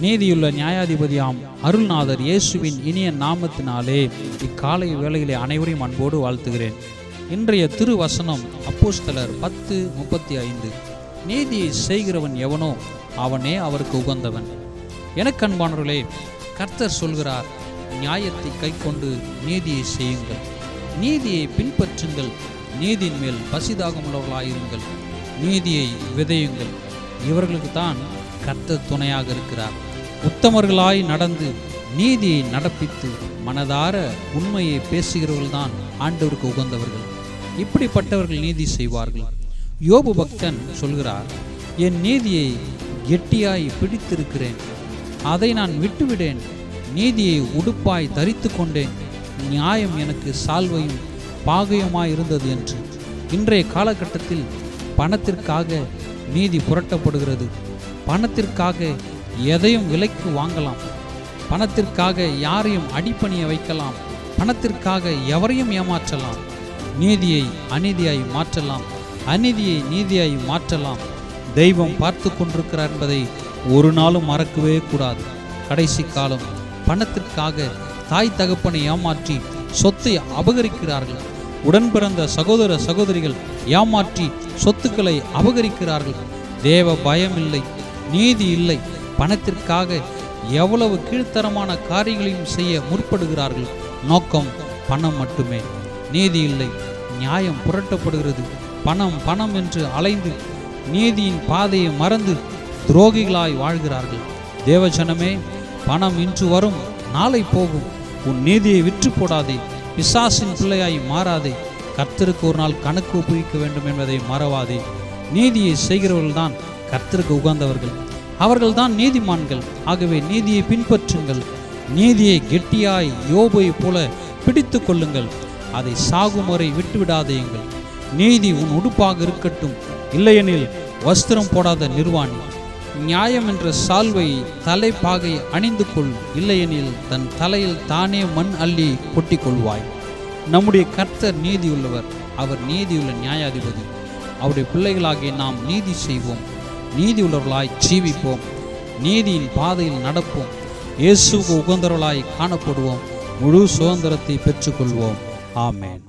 நீதியுள்ள நியாயாதிபதியாம் அருள்நாதர் இயேசுவின் இனிய நாமத்தினாலே இக்காலை வேளையிலே அனைவரையும் அன்போடு வாழ்த்துகிறேன். இன்றைய திருவசனம் அப்போஸ்தலர் பத்து முப்பத்தி ஐந்து நீதியை செய்கிறவன் எவனோ அவனே அவருக்கு உகந்தவன். எனக்கு கர்த்தர் சொல்கிறார் நியாயத்தை கைக்கொண்டு நீதியை செய்யுங்கள். நீதியை பின்பற்றுங்கள். நீதியின் மேல் பசிதாகமுள்ளவர்களாயிருங்கள். நீதியை விதையுங்கள். இவர்களுக்கு தான் கர்த்தர் துணையாக இருக்கிறார். உத்தமர்களாய் நடந்து நீதியை நடப்பித்து மனதார உண்மையை பேசுகிறவர்கள் தான் ஆண்டவருக்கு உகந்தவர்கள். இப்படிப்பட்டவர்கள் நீதி செய்வார்கள். யோபு பக்தன் சொல்கிறார் என் நீதியை கெட்டியாய் பிடித்திருக்கிறேன். அதை நான் விட்டுவிடேன். நீதியை உடுப்பாய் தரித்து கொண்டேன். நியாயம் எனக்கு சால்வையும் பாகையுமாய் இருந்தது என்று. இன்றைய காலகட்டத்தில் பணத்திற்காக நீதி புரட்டப்படுகிறது. பணத்திற்காக எதையும் விலைக்கு வாங்கலாம். பணத்திற்காக யாரையும் அடிப்பணிய வைக்கலாம். பணத்திற்காக எவரையும் ஏமாற்றலாம். நீதியை அநீதியாய் மாற்றலாம். அநீதியை நீதியாய் மாற்றலாம். தெய்வம் பார்த்து கொண்டிருக்கிறார் என்பதை ஒரு நாளும் மறக்கவே கூடாது. கடைசி காலம் பணத்திற்காக தாய் தகப்பனை ஏமாற்றி சொத்தை அபகரிக்கிறார்கள். உடன் பிறந்த சகோதர சகோதரிகள் ஏமாற்றி சொத்துக்களை அபகரிக்கிறார்கள். தேவ பயம் இல்லை நீதி இல்லை. பணத்திற்காக எவ்வளவு கீழ்த்தரமான காரியங்களையும் செய்ய முற்படுகிறார்கள். நோக்கம் பணம் மட்டுமே. நீதி இல்லை. நியாயம் புரட்டப்படுகிறது. பணம் பணம் என்று அலைந்து நீதியின் பாதையை மறந்து துரோகிகளாய் வாழ்கிறார்கள். தேவஜனமே பணம் இன்று வரும். நாளை போகும். உன் நீதியை விற்று போடாதே. பிசாசின் பிள்ளையாய் மாறாதே. கர்த்தருக்கு ஒரு நாள் கணக்கு ஒப்புவிக்க வேண்டும் என்பதை மறவாதே. நீதியை செய்கிறவர்கள்தான் கர்த்தருக்கு உகந்தவர்கள். அவர்கள்தான் நீதிமான்கள். ஆகவே நீதியை பின்பற்றுங்கள். நீதியை கெட்டியாய் யோபை போல பிடித்து கொள்ளுங்கள். அதை சாகும் வரை விட்டுவிடாதேயுங்கள். நீதி உன் உடுப்பாக இருக்கட்டும். இல்லையெனில் வஸ்திரம் போடாத நிர்வாணி. நியாயம் என்ற சால்வை தலைப்பாகை அணிந்து கொள் இல்லையெனில் தன் தலையில் தானே மண் அள்ளி கொட்டி கொள்வாய் நம்முடைய கர்த்தர் நீதியுள்ளவர். அவர் நீதியுள்ள நியாயாதிபதி. அவருடைய பிள்ளைகளாகிய நாம் நீதி செய்வோம். நீதியுள்ளவர்களாய் ஜீவிப்போம். நீதியின் பாதையில் நடப்போம். இயேசுவுக்கு உகந்தவர்களாய் காணப்படுவோம். முழு சுதந்திரத்தை பெற்றுக்கொள்வோம். ஆமேன்.